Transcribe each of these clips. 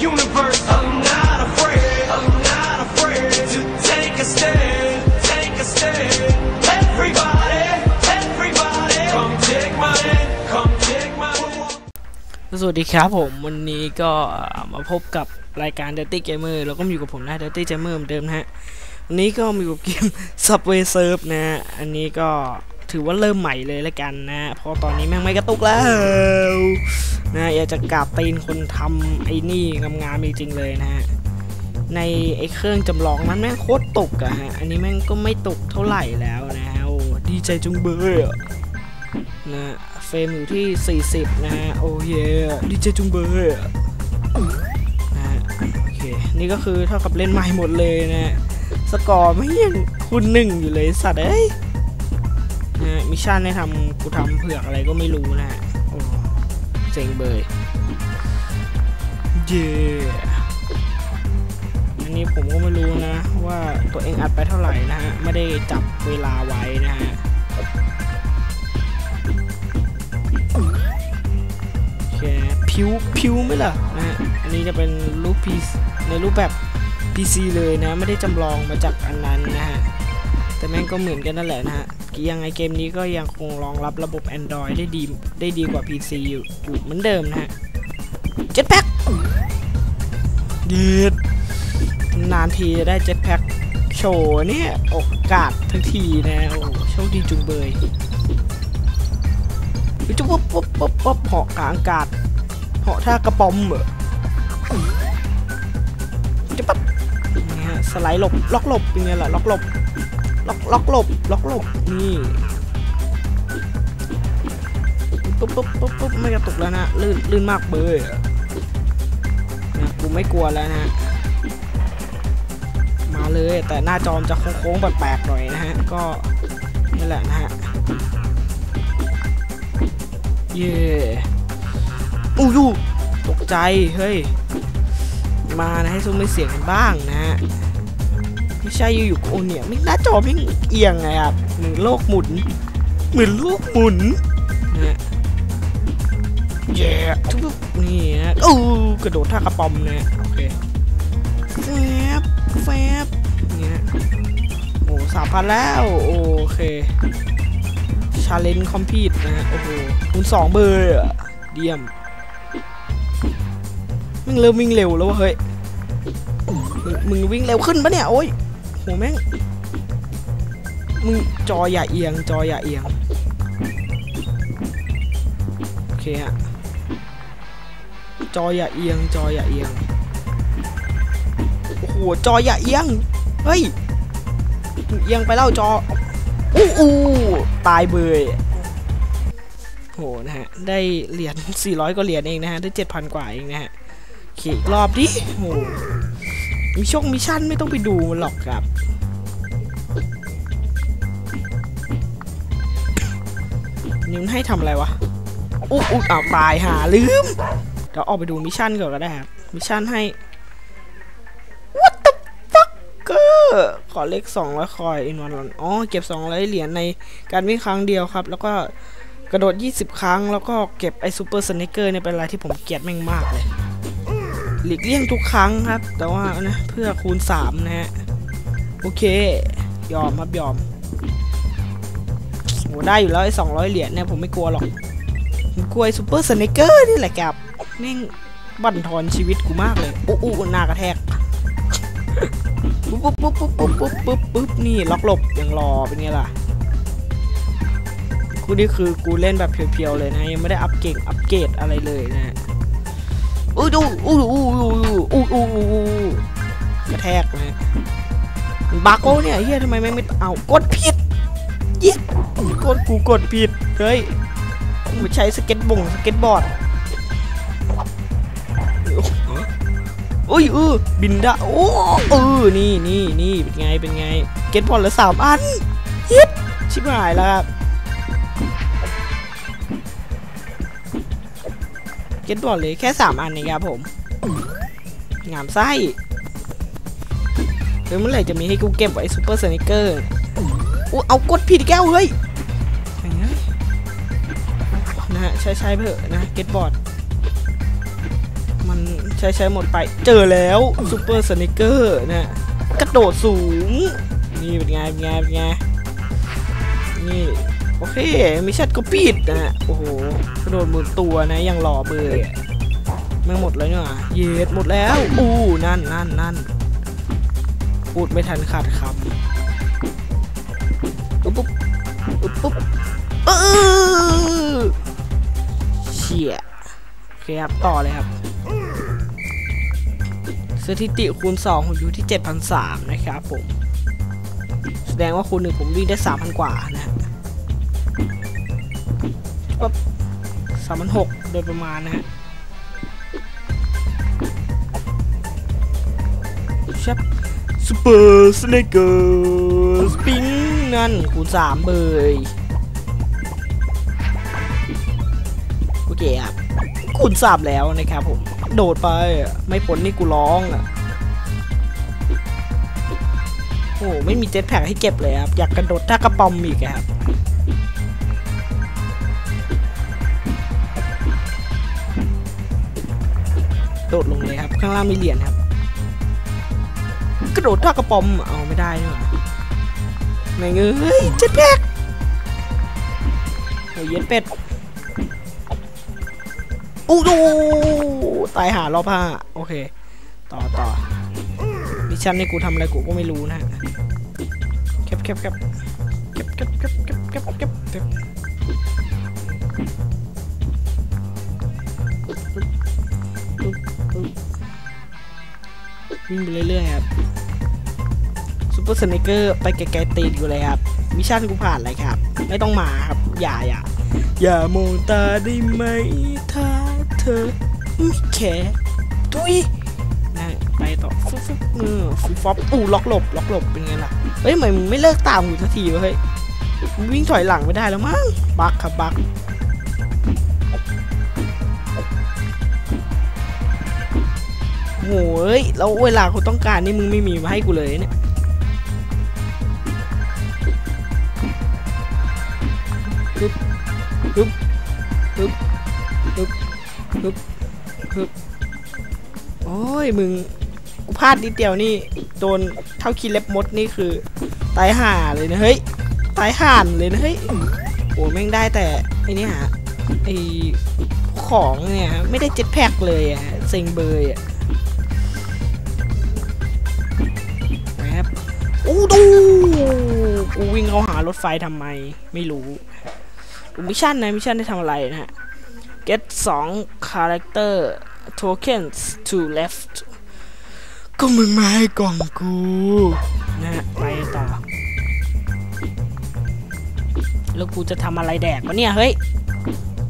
universe. I'm not afraid, I'm not afraid to take a stand, take a stand. Everybody, everybody, come take my hand, come take my hand. สวัสดีครับผม วันนี้ก็มาพบกับรายการ Dirty Gamer แล้วก็อยู่กับผมนะ Dirty Gamer เหมือนเดิมนะฮะ วันนี้ก็มาอยู่กับเกม Subway Surf นะฮะ อันนี้ก็ ถือว่าเริ่มใหม่เลยละกันนะ เพราะตอนนี้แม่งไม่กระตุกแล้วนะอยากจะกราบตีนคนทำไอ้นี่งามๆจริงๆเลยนะฮะในไอ้เครื่องจำลองนั้นแม่งโคตรตกอะฮะ อันนี้แม่งก็ไม่ตกเท่าไหร่แล้วนะฮะโอ้ดีใจจุงเบยอะนะเฟรมอยู่ที่ 40 นะฮะ โอ้เย่ดีเจจุงเบยอะนะฮะโอเค นี่ก็คือเท่ากับเล่นใหม่หมดเลยนะฮะสกอร์ไม่ยังคูณหนึ่งอยู่เลยสัตว์เอ้ย นะมิชชั่นให้ทำกูทำเผือกอะไรก็ไม่รู้นะโอ้เจ๋งเบยเย่อันนี้ผมก็ไม่รู้นะ ว่าตัวเองอัดไปเท่าไหร่นะฮะ ไม่ได้จับเวลาไว้นะฮะโอเคผิวผิวไหมล่ะนะฮะอันนี้จะเป็นรูปพีในรูปแบบ PC เลยนะ ไม่ได้จำลองมาจากอันนั้นนะฮะ แต่แม่งก็เหมือนกันนั่นแหละนะฮะยังไงเกมนี้ก็ยังคงรองรับระบบ Android ได้ดีได้ดีกว่า PC อยู่อยู่เหมือนเดิมนะฮะเจ็ตแพ็คเย็ดนานทีจะได้เจ็ตแพ็คโชว์เนี่ยโอกาสทั้งทีนะโอ้โชคดีจุงเบยจุ๊บปุ๊บปุ๊บปุ๊บปุ๊บเหาะกลางอากาศเหาะท่ากระป๋อมเหรอจุ๊บปั๊บนี่ฮะสไลด์หลบล็อกหลบเป็นไงล่ะล็อกหลบ ล็อกล็อกหลบล็อกหลบนี่ปุ๊บปุ๊บปุ๊บปุ๊บไม่กระตุกแล้วนะลื่นลื่นมากเบยอะนะกูไม่กลัวแล้วนะฮะมาเลยแต่หน้าจอมจะโค้งๆแปลกๆหน่อยนะฮะก็นี่แหละนะฮะเย่อู้ยูตกใจเฮ้ยมานะให้ซุ้มไม่เสียงกันบ้างนะฮะ ไม่ใช่อยู่ๆโอเนี่ยไม่หน้าจอไม่งเอียงไงครับเหมือนโลกหมุนเหมือนโลกหมุนนะฮะเย่ทุบๆนี่นะอู้กระโดดท่ากระป๋อมนะโอเคแฟบแฟบนี่นะโอ้สามพันแล้วโอเคชาเลนจ์คอมพิวนะฮะโอ้โหคูณสองเบอร์อะเดียมมึงเริ่มวิ่งเร็วแล้ววะเฮ้ยมึงมึงวิ่งเร็วขึ้นปะเนี่ยโอ้ยโหแม่งมึงจออย่าเอียง จออย่าเอียง โอเคฮะ จออย่าเอียง จออย่าเอียง โอ้โห จออย่าเอียง เฮ้ย เอียงไปแล้วจออู้อู้ตายเบยโหนะฮะ ได้เหรียญ400กว่าเหรียญเองนะฮะ ได้ 7,000 กว่าเองนะฮะโอเคอีกรอบดิโห มีช่องมิชชั่นไม่ต้องไปดูหรอกครับ นี่มันให้ทำอะไรวะ อุ๊อุ๊อ้าวตายหาลืม เดี๋ยวออกไปดูมิชชั่นก่อนก็ได้ครับ มิชชั่นให้ What the fucker ขอเลข200คอยอินวันลอ๋อ เก็บ200เหรียญในการวิ่งครั้งเดียวครับ แล้วก็กระโดด 20 ครั้ง แล้วก็เก็บไอ้ซูเปอร์สเนคเกอร์เนี่ยเป็นอะไรที่ผมเกลียดแม่งมากเลย หลีกเลี่ยงทุกครั้งครับ แต่ว่านะเพื่อคูณ3นะฮะ โอเค ยอมครับยอมโหได้อยู่แล้วไอ้200เหรียญเนี่ยผมไม่กลัวหรอกผมกลัวไอ้ซูเปอร์สเนเกอร์นี่แหละครับแม่งบั่นทอนชีวิตกูมากเลยอู้อู้หน้ากระแทกปุ๊บปุ๊บปุ๊บปุ๊บปุ๊บปุ๊บปุ๊บปุ๊บนี่ล็อกหลบยังรอเป็นไงล่ะกูนี่คือกูเล่นแบบเพียวๆเลยนะยังไม่ได้อัปเกรดอัปเกรดอะไรเลยนะฮะ อู้ดูอู้อู้อู้อู้อู้อู้อู้กระแทกนะฮะบักโอเนี่ยเฮียทำไมไม่ไม่เอากดผิดเหี้ยกดกูกดผิดเฮ้ยกูใช้สเก็ตบงสเก็ตบอร์ดอุ้ยเออบินได้โอ้เออนี่นี่นี่เป็นไงเป็นไงเก็ตบอลละสามอันฮิตชิบหายแล้วครับ เก็ตบอลเลยแค่สามอันเองครับผม งามไส้เฮ้ยเมื่อไหร่จะมีให้กูเก็บไว้ซูเปอร์สเนคเกอร์อู้เอากดผิดแก้วเฮ้ยอย่างเงี้ยนะฮะใช้ใช้ไปเถอะนะเก็ตบอร์ดมันใช้ใช้หมดไป เจอแล้วซูเปอร์สเนเกอร์นะกระโดดสูง นี่เป็นไงเป็นไงเป็นไงนี่ โอเคมิชชั่นก็ปิดนะฮะโอ้โหกระโดดหมุนตัวนะยังหล่อเบยอะไม่หมดแล้วเนี่ยเย็ดหมดแล้วอู้นั่นนั่นนั่นพูดไม่ทันขาดคำอุ๊บปุ๊บอุ๊บปุ๊บเออเชี่ยโอเคครับต่อเลยครับสถิติคูณ 2 ผมอยู่ที่ 7,003นะครับผม แสดงว่าคูณหนึ่งผมวิ่งได้ 3,000 กว่านะ ฮะปั๊บ3,006โดยประมาณนะฮะชับซูเปอร์สเนเกอร์สปิงนั่นคูณ3เบยโอเคครับคูณสามแล้วนะครับผม โดดไปไม่พ้นนี่กูร้องอะโอ้ไม่มีเจ็ตแพ็กให้เก็บเลยครับ อยากกระโดดท่ากระปอมอีกครับ ดดลงเลยครับ ข้างล่างมีเหรียญครับ กระโดดท่ากระป๋อมเอาไม่ได้นี่หว่าไหนเงยเจ็ตแพ็กโอ้ยเย็นเป็ดอู้ดูตายหารอบห้าโอเค ต่อต่อมิชชั่นนี่กูทำอะไรกูก็ไม่รู้นะฮะแคปแคปแคปแคปแคปแคปแคปแคป วิ่งไปเรื่อยๆครับซูเปอร์สเนเกอร์ไปไกลๆตีนอยู่เลยครับมิชชั่นกูผ่านเลยครับ ไม่ต้องมาครับ อย่าอย่าอย่ามองตาได้ไหมถ้าเธอไม่แคร์ทุยนะไปต่อฟึ๊บฟึ๊บเออฟึ๊บฟอปอู้ล็อกหลบล็อกหลบเป็นไงล่ะเฮ้ยทำไมมึงไม่เลิกตามกูสักทีวะเฮ้ยวิ่งถอยหลังไม่ได้แล้วมั้งบักครับบัก โอ้ยแล้วเวลากูต้องการนี่มึงไม่มีมาให้กูเลยเนี่ยฮึบฮึบฮึบฮึบฮึบฮึบโอ้ยมึงกูพลาดนิดเดียวนี่โดนเท่าคีเล็บมดนี่คือตายห่าเลยนะเฮ้ยตายห่านเลยนะเฮ้ยโอ้แม่งได้แต่ไอ้นี่ฮะไอของเนี่ยไม่ได้เจ็ตแพ็กเลยอะเซ็งเบยอะ กูวิ่งเข้าหารถไฟทำไม ไม่รู้มิชชั่นนะมิชชั่นได้ทำอะไรนะฮะ get 2 character tokens to left ก็มึงมาให้กล่องกูนะฮะไปต่อ แล้วกูจะทำอะไรแดกวะเนี่ย เฮ้ย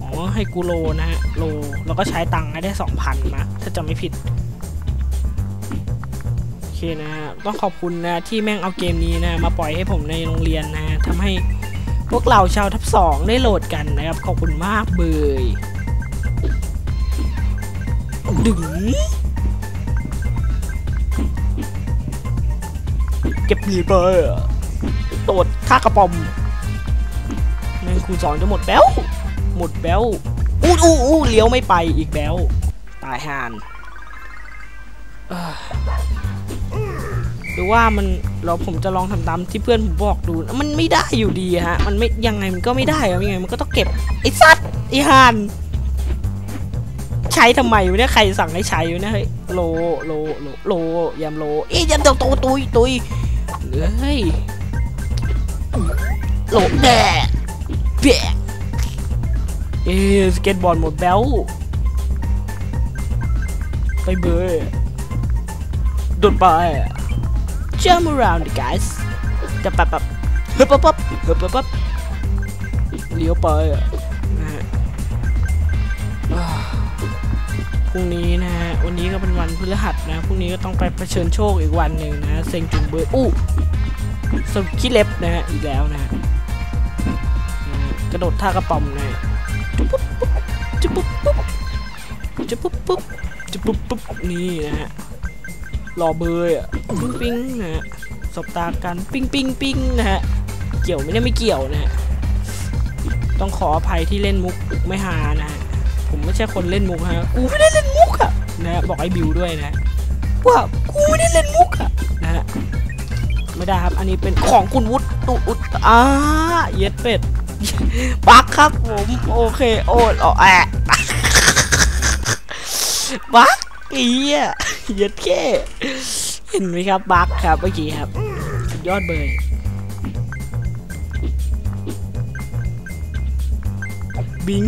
อ๋อ ให้กูโลนะฮะ โล แล้วก็ใช้ตังค์ให้ได้2,000มา ถ้าจำไม่ผิด เคนะฮะต้องขอบคุณนะที่แม่งเอาเกมนี้นะมาปล่อยให้ผมในโรงเรียนนะทำให้พวกเราชาวทับสองได้โหลดกันนะครับ ขอบคุณมากเบยดึงเก็บหนีไปอะโดดท่ากระป๋อมแม่งครูสอนจะหมดแบ้ว หมดแบ้วอู้อู้อู้เลี้ยวไม่ไปอีกแบ้ว ตายห่าน หรือว่ามันเราผมจะลองทำตามที่เพื่อนผมบอกดู มันไม่ได้อยู่ดีฮะ มันไม่ยังไงมันก็ไม่ได้อะยังไงมันก็ต้องเก็บไอ้สัตว์ไอ้ห่านใช้ทำไมวะเนี่ยใครสั่งให้ใช้วะเนี่ยเฮ้ยโลโลโลโลยำโลเอ๊ยยำโตโตตุยตุยเฮ้ยโลแดดเปียกเอ๊ะสเก็ตบอร์ดหมดแบลไปเบอร์โดดไป jump around guys จะปับปับเฮ้ยปับปับเฮ้ยปับปับเลี้ยวไปอะนะฮะพรุ่งนี้นะฮะวันนี้ก็เป็นวันพฤหัสนะพรุ่งนี้ก็ต้องไปเผชิญโชคอีกวันหนึ่งนะเซ็งจุงเบยอู้สรุปขี้เล็บนะฮะอีกแล้วนะฮะกระโดดท่ากระป๋อมนะจุ๊บปุ๊บปุ๊บจุ๊บปุ๊บปุ๊บจุ๊บปุ๊บปุ๊บนี่นะฮะ รอเบยอะปิ้งปิ้งนะฮะสบตากันปิ้งปิ้งปิ้งนะฮะเกี่ยวไม่ได้ไม่เกี่ยวนะฮะต้องขออภัยที่เล่นมุกไม่ฮานะฮะผมไม่ใช่คนเล่นมุกฮะกูไม่ได้เล่นมุกอะนะฮะบอกให้บิวด้วยนะว่ากูไม่ได้เล่นมุกอะนะฮะไม่ได้ครับ อันนี้เป็นของคุณวุฒิตุอุดอ่าเย็ดเป็ดบักครับผมโอเคโอ้อ๋อแอะบักอีอะ เย็ดแค่เห็นไหมครับบักครับเมื่อกี้ครับสุดยอดเบยบิง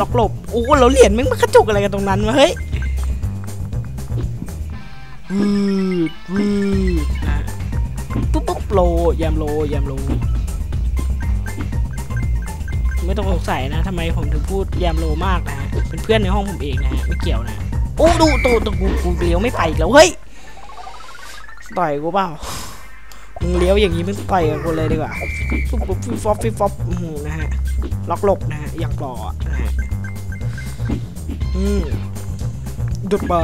ล็อกหลบโอ้เราเหรียญแม่งมากระจุกอะไรกันตรงนั้นวะเฮ้ยวืดวืดนะปุ๊บปุ๊บโลยามโลยามโลไม่ต้องสงสัยนะทำไมผมถึงพูดแยมโลมากนะเป็นเพื่อนในห้องผมเองนะไม่เกี่ยวนะ โอ้ดูตัวตัวกูกูเลี้ยวไม่ไปอีกแล้วเฮ้ยต่อยกูเปล่ามึงเลี้ยวอย่างนี้มึงต่อยกับกูเลยดีกว่าปุ๊บปุ๊บฟิฟอปฟิฟอปอืมนะฮะล็อกหลบนะฮะอย่างปลออะนะฮะอืมโดดไป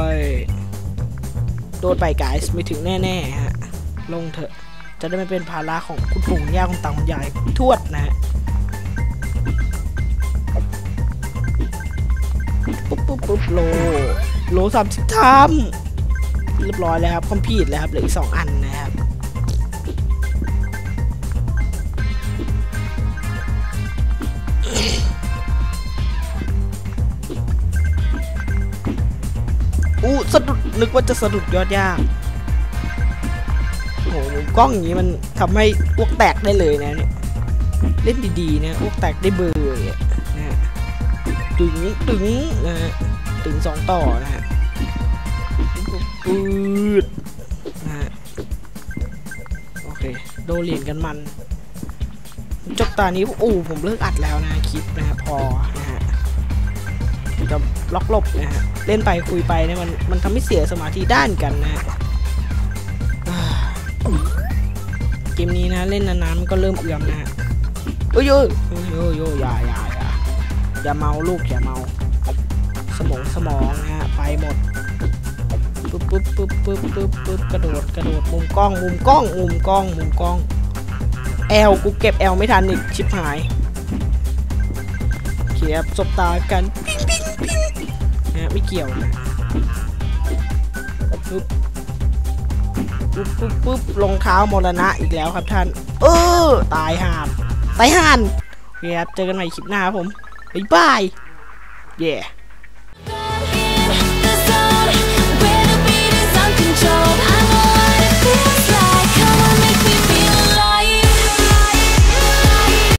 โดดไปไกส์ไม่ถึงแน่ๆฮะลงเถอะจะได้ไม่เป็นภาระของคุณปู่คุณย่าคุณตาคุณยายทวดนะฮะปุ๊บปุ๊บปุ๊บโล โลสามสิบทำเรียบร้อยแล้วครับคอมพิวแล้วครับเหลืออีกสองอันนะครับอู้สะดุดนึกว่าจะสะดุดยอดยากโอ้โหกล้องอย่างนี้มันทำให้อ้วกแตกได้เลยนะเนี่ยเล่นดีๆนะอ้วกแตกได้เบอร์เลยอะนะฮะตึงตึงนะ ฮะตึงสองต่อนะฮะปืดนะฮะโอเค โดนเหรียญกันมัน จบตานี้โอ้ผมเลิกอัดแล้วนะคลิปนะฮะพอนะฮะจะล็อกหลบนะฮะ เล่นไปคุยไปเนี่ยมันมันทำให้เสียสมาธิด้านกันนะฮะอ่าเกมนี้นะเล่นนานๆมันก็เริ่มเอื่อมนะฮะโอ้ยโอ้ยโอ้ยโอ้ยโอ้ยอย่าอย่าอย่าอย่าเมาลูกอย่าเมาส มองสมองนะฮะไปหมดปึ๊บปึ๊บปึ๊บปึ๊บปึ๊บปึ๊บกระโดดกระโดดมุมกล้องมุมกล้องมุมกล้องมุมกล้องแอลกูเก็บแอลไม่ทันอีกชิบหายเขียบสบตากันปิ้งปิ้งปิ้งนะฮะไม่เกี่ยวนะปึ๊บปึ๊บปึ๊บปึ๊บรองเท้ามรณะอีกแล้วครับท่าน เออตายห่านตายห่านโอเคครับเจอกันใหม่คลิปหน้าครับผมบ๊ายบายเย่